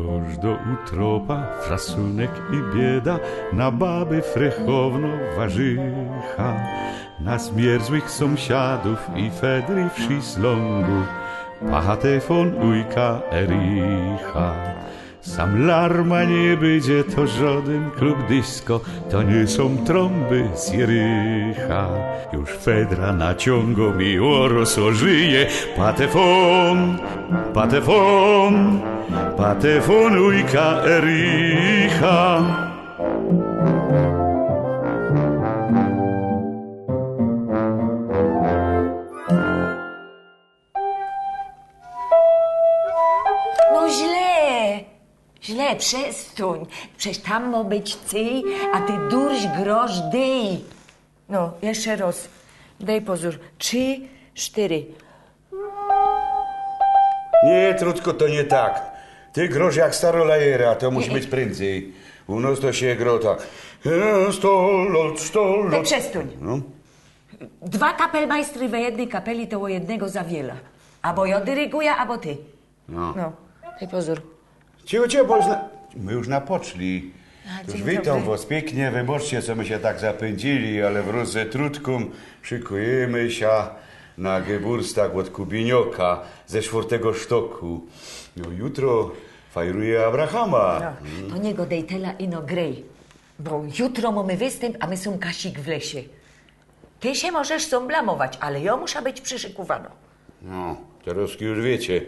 Koż do utropa frasunek i bieda na baby frechowno warzycha, na zmierzłych sąsiadów i Fedry w Szislągu, pachatefon ujka Ericha. Sam larma nie będzie to żaden klub disco, to nie są trąby z Jericha. Już Fedra naciągą i oros ożyje, patefon, patefon, patefon ujka Ericha. No źle, źle, przestuń. Przecież tam ma być cyj, a ty durś grosz dyj. No, jeszcze raz. Daj pozór. Trzy, cztery. Nie, Trutko, to nie tak. Ty grosz jak starolajera, to musi być prędzej. U nas to się gro tak. E, Sto lat, sto przestuń. No. Dwa kapelmajstry we jednej kapeli to o jednego za wiele. Albo ja dyryguję, albo ty. No. No, daj pozór. Cicho, cicho, bo już na... My już napoczli. Już dzień witam dobry. was pięknie, wybaczcie, co my się tak zapędzili, ale wraz ze Trutką szykujemy się na Geburstag od Kubinioka ze czwartego sztoku. No jutro fajruje Abrahama. No, to niego dej tela ino grej. Bo jutro mamy występ, a my są kasik w lesie. Ty się możesz są blamować, ale ja muszę być przyszykowana. No, teraz już wiecie,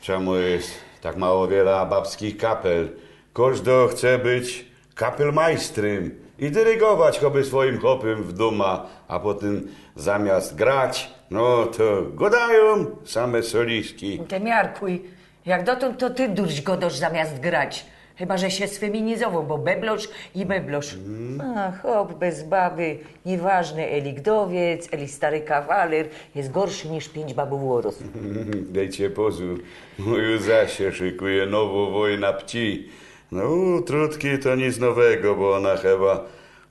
czemu jest tak mało wiele babskich kapel. Każdy chce być kapelmajstrem i dyrygować choby swoim chłopem w duma, a potem zamiast grać, no to godają same solistki. Te miarkuj. Jak dotąd to ty durś godosz zamiast grać. Chyba, że się sfeminizował, bo beblosz i beblosz. A, chłop bez baby, nieważny eligdowiec, eli stary kawaler, jest gorszy niż pięć babów łoros. Dajcie pozór, zaś się szykuje nową wojna pci. No, trutki to nic nowego, bo ona chyba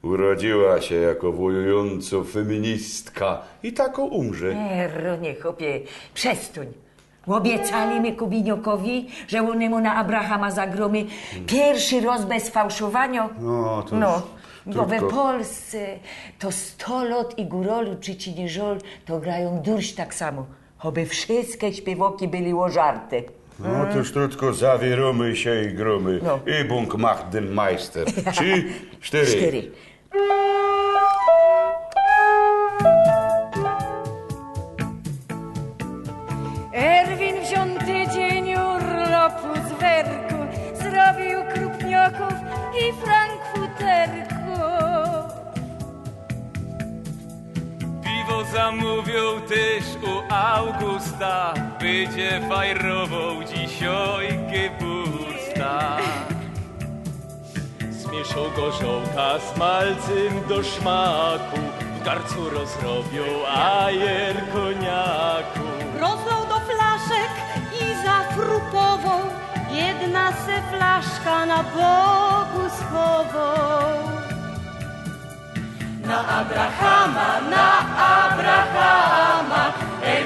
urodziła się jako wojująca feministka i taką umrze. Nie, Ronie, chłopie, przestuń. Obiecali mi Kubiniokowi, że onemu na Abrahama zagromy pierwszy raz bez fałszowania. No, to No, bo we Polsce to stolot i górolu czy Ciniżol to grają durś tak samo. Choby wszystkie śpiewoki byli łożarte. No to tylko zawierumy się i grumy. No. I bunk macht den Meister. Trzy, cztery. Cztery. Augusta, będzie fajrował dzisiaj Gebursta. Zmieszał gorzołka z malcem do szmaku, w garcu rozrobią ajer koniaku. Rozlał do flaszek i zafrutował Jedna se flaszka na Bogu schował Na Abrahama, na Abrahama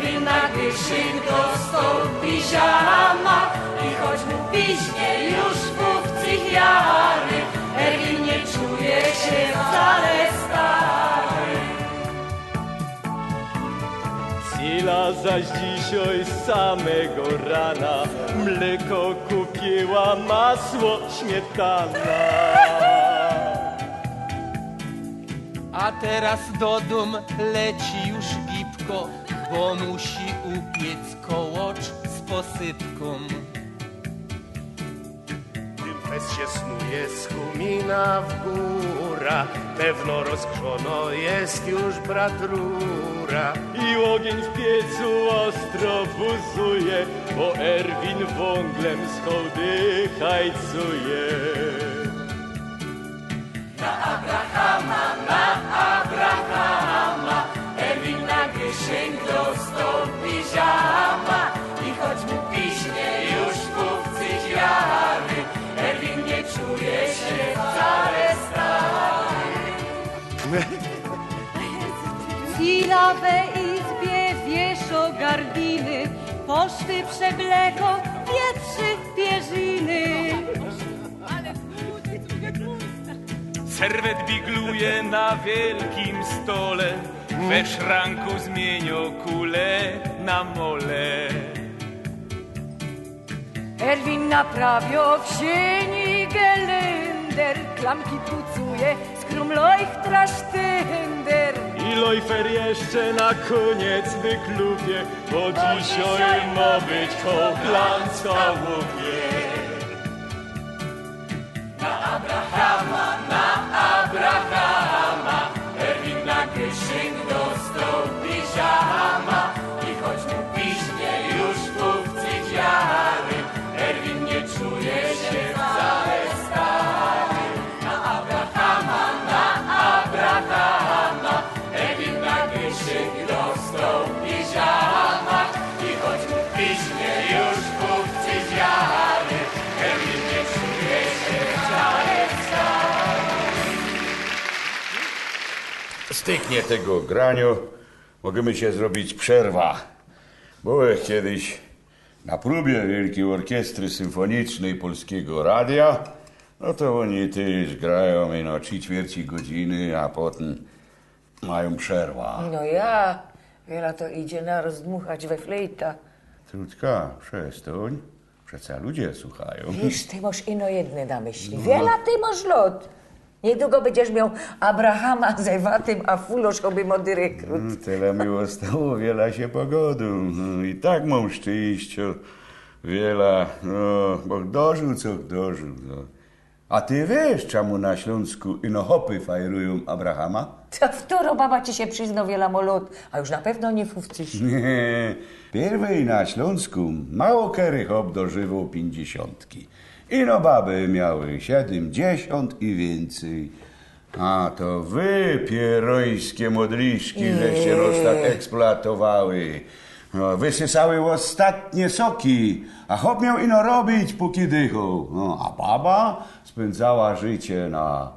Erwin nagle szyk dostał piżama I choć mu piźnie już w psychiary Erwin nie czuje się wcale stary. Sila zaś dzisiaj z samego rana. Mleko kupiła, masło, śmietana. A teraz do dum leci już gipko, bo musi upiec kołocz z posypką. Tym fest się snuje z kumina w góra, pewno rozgrzono jest już brat rura. I ogień w piecu ostro buzuje, bo Erwin wąglem z hołdy hajcuje. Buduje się stare stany. Chwila we izbie wieszą gardiny, poszty przebleką wietrzy pierziny. Serwet bigluje na wielkim stole, we szranku zmienio kule na mole. Erwin naprawio w sieni gelender, klamki pucuje, skrumlojch trasztynder. I Lojfer jeszcze na koniec wyklupie, bo dzisiaj ma być koblanska łupie. Styknie tego graniu, możemy się zrobić przerwa. Byłem kiedyś na próbie Wielkiej Orkiestry Symfonicznej Polskiego Radia, no to oni też grają ino trzy ćwierci godziny, a potem mają przerwa. No ja, wiele to idzie na rozdmuchać we flejta. Trutka, przestań. Przecież ludzie słuchają. Wiesz, ty masz ino jedne na myśli. Wiela ty masz lot. Niedługo będziesz miał Abrahama z Ewatym, a Fulosz oby młody rekrut. Mm, Tyle miło stało, wiele się pogodą. No, I tak mam szczęście. Wiele, no, bo dożył co dożył. No. A ty wiesz, czemu na Śląsku inohopy fajrują Abrahama? To wtoro baba ci się przyzna wiela molot, a już na pewno nie fówcyś. Nie, pierwej na Śląsku mało kery hop dożywał pięćdziesiątki. Ino baby miały siedemdziesiąt i więcej. A to wy, pierońskie modliszki, żeście tak eksploatowały. No, wysysały ostatnie soki, a chłop miał ino robić, póki dychał. No, a baba spędzała życie na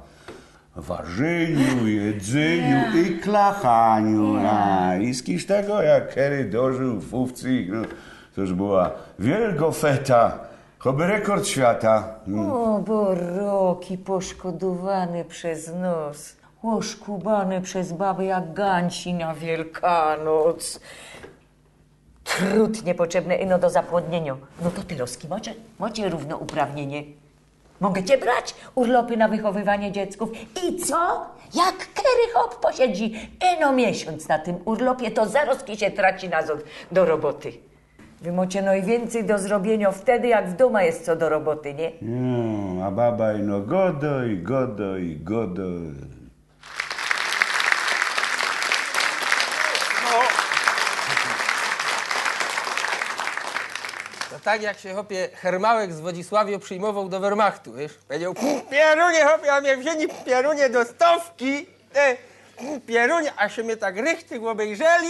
warzeniu, jedzeniu i klachaniu. A, I z tego, jak Kerry dożył w Ówcy, no, to już była wielgofeta, choby rekord świata. Mm. O, bo roki poszkodowany przez nos. Oszkubany przez babę jak ganci na Wielkanoc. Trud niepotrzebny ino do zapłodnienia. No to ty, Roski, macie, macie równouprawnienie. Mogę brać urlopy na wychowywanie dziecków. I co? Jak Kerry Hop posiedzi eno miesiąc na tym urlopie, to zaroski się traci nazad do roboty. Wy macie najwięcej do zrobienia wtedy, jak w domu jest co do roboty, nie? No, a baba ino godo i godo i godo. To tak jak się chopie Hermałek z Wodzisławia przyjmował do Wehrmachtu, wiesz? Powiedział, pierunie chopie, a mnie wzięli pierunie do stowki, te, pierunie, a się mnie tak rychty obejrzeli,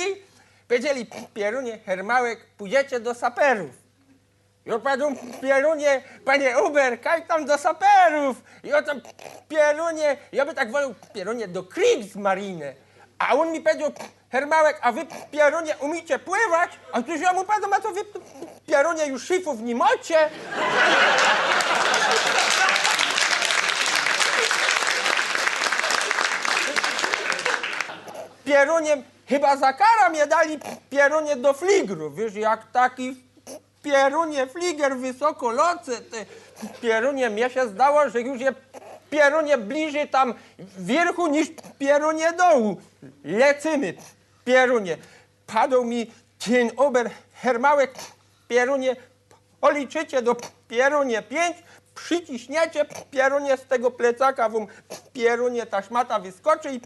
powiedzieli, pierunie, Hermałek, pójdziecie do saperów. I odpadł pierunie, panie Uber, kaj tam do saperów. I oto pierunie, ja by tak wolał pierunie do Kriegsmarine. A on mi powiedział, Hermałek, a wy pierunie umiecie pływać? A tu ja mu powiedział, a to wy pierunie już szifów nie macie. Pierunie, chyba za kara mnie dali pierunie do fligru. Wiesz, jak taki pierunie fliger wysoko loce, te pierunie, mnie się zdało, że już je pierunie bliżej tam wierchu niż pierunie dołu. Lecymy, pierunie. Padł mi ten ober hermałek, pierunie, policzycie do pierunie pięć, przyciśniecie pierunie z tego plecaka, wam pierunie ta szmata wyskoczy i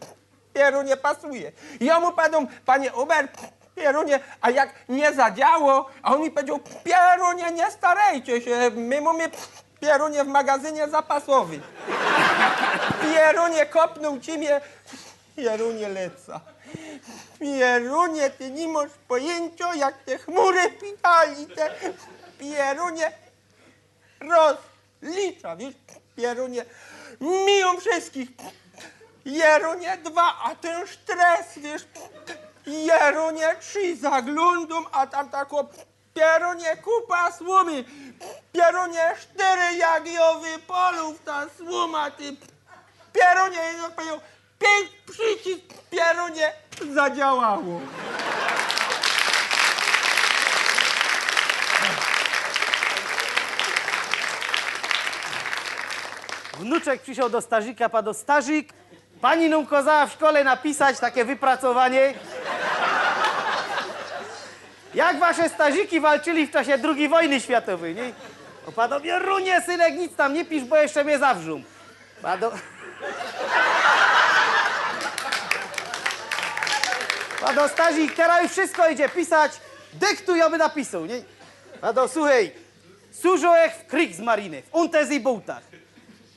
pierunie pasuje. I ja mu padł, panie Uber, pierunie, a jak nie zadziało, a on mi powiedział, pierunie, nie starejcie się, my mamy pierunie w magazynie zapasowym. Pierunie kopnął ci mnie, pierunie leca. Pierunie, ty nie masz pojęcia, jak te chmury pitali, te pierunie rozlicza, wiesz, pierunie, miją wszystkich. Jerunie dwa, a ten stres, wiesz, Jerunie trzy, zaglądam, a tam tako pierunie kupa słomy, pierunie cztery, jak ją wypolów ta słoma, ty pierunie powiedział, pięć przycisk pierunie zadziałało. Wnuczek przyszedł do stażyka, padł stażyk. Pani nam kazała w szkole napisać takie wypracowanie. Jak wasze stażyki walczyli w czasie II wojny światowej, nie? O, padł mnie, runie, synek, nic tam nie pisz, bo jeszcze mnie zawrzą. Padł... Padł stażyk, teraz już wszystko idzie pisać. Dyktuj, aby napisał, nie? Padł, słuchaj, służyłeś w Kriegsmarine, w Untersee Bootach.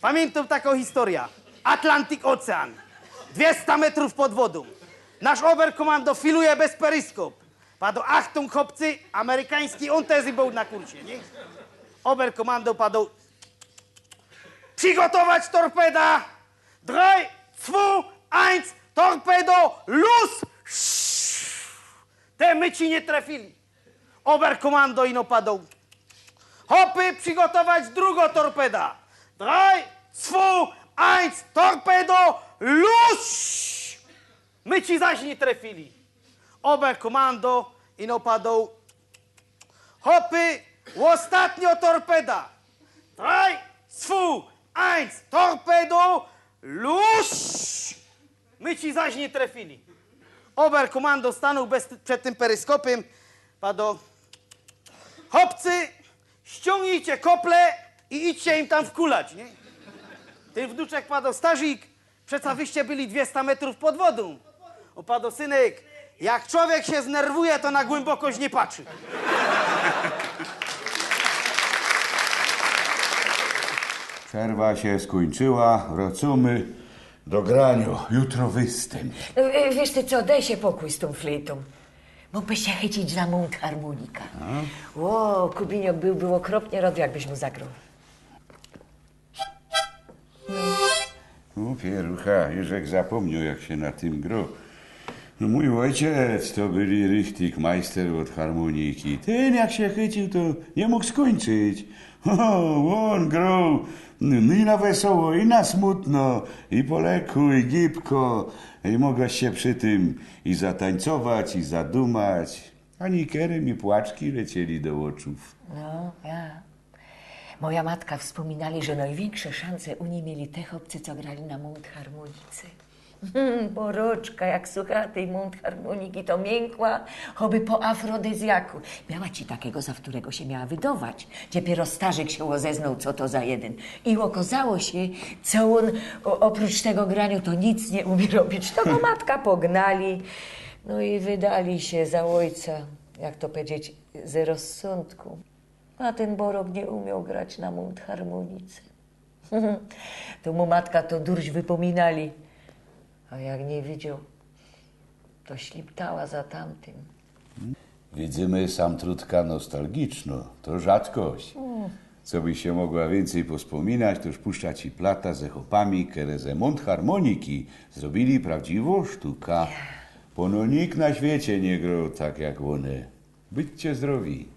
Pamiętam taką historię. Atlantyk Ocean. 200 metrów pod wodą. Nasz oberkomando filuje bez peryskop. Padł Achtung, chłopcy, amerykański Untersee był na kursie, nie? Oberkomando padł przygotować torpeda. Drei, zwei, eins, torpedo, luz! Te my ci nie trafili. Oberkomando ino padł. Hopy, przygotować drugą torpeda. Drei, zwei, eins, torpedo, luz! My ci zaś nie trafili. Oberkomando i napadł. Hopy, ostatnio torpeda. Drei, zwei, eins, torpedo, luz! My ci zaś nie trafili. Oberkomando stanął bez, przed tym peryskopem. Padł. Chłopcy, ściągnijcie kople i idźcie im tam wkulać, nie? Ten wnuczek padł, stażyk, przeca wyście byli 200 metrów pod wodą. Opadł synek, jak człowiek się znerwuje, to na głębokość nie patrzy. Przerwa się skończyła, wracamy do graniu. Jutro występ. No, e, wiesz ty co, daj się pokój z tą flejtą. Mógłbyś się chycić za mund harmonika. Ło, Kubiniok byłby okropnie rad, jakbyś mu zagrał. O, pierucha, Jerzek zapomniał, jak się na tym gro. No mój ojciec to byli richtig majster od harmoniki. Ten jak się chycił, to nie mógł skończyć. O, on grał no i na wesoło, i na smutno, i po leku, i gibko. I mogłaś się przy tym i zatańcować, i zadumać. A nikery mi płaczki lecieli do oczów. No, ja. Moja matka wspominali, że największe szanse u niej mieli te chłopcy, co grali na mundharmonice. Hmm, Boroczka, jak słucha tej mundharmoniki, to miękła, choby po afrodyzjaku. Miała ci takiego, za którego się miała wydawać. Dopiero starzyk się ozeznał, co to za jeden. I okazało się, co on o, oprócz tego grania to nic nie umie robić. To go matka pognali, no i wydali się za ojca, jak to powiedzieć, ze rozsądku. A ten Borok nie umiał grać na mundharmonice. to mu matka to durś wypominali. A jak nie widział, to śliptała za tamtym. Widzimy sam trutka nostalgiczno. To rzadkość. Co by się mogła więcej pospominać, to już puszcza ci plata ze chopami, które ze harmoniki zrobili prawdziwą sztuka. Pono nikt na świecie nie grał tak jak one. Byćcie zdrowi.